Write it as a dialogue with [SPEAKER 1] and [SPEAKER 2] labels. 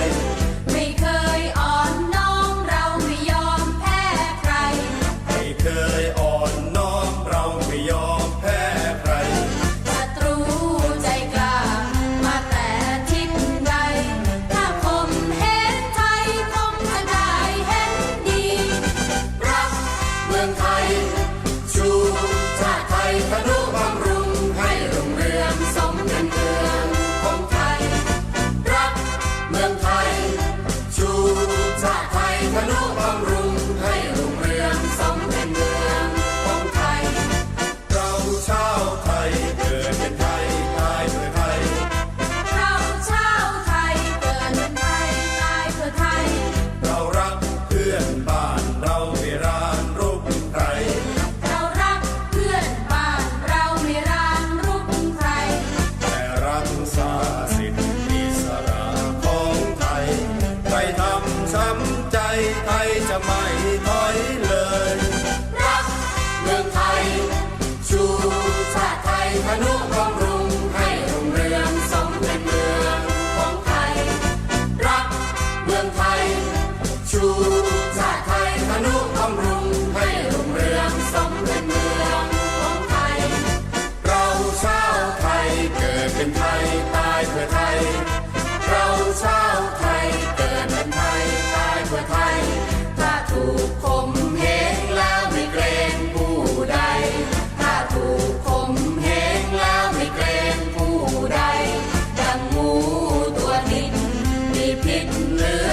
[SPEAKER 1] eyes. ระไทยทะนุบำรุง ไม่
[SPEAKER 2] ถอย
[SPEAKER 3] เล
[SPEAKER 2] ย
[SPEAKER 1] รักเมืองไทย ชูชาติไทยธนุบำรุงให้รุ่งเรืองสมเป็นเมืองของไทย รักเมืองไทย ชู
[SPEAKER 3] Let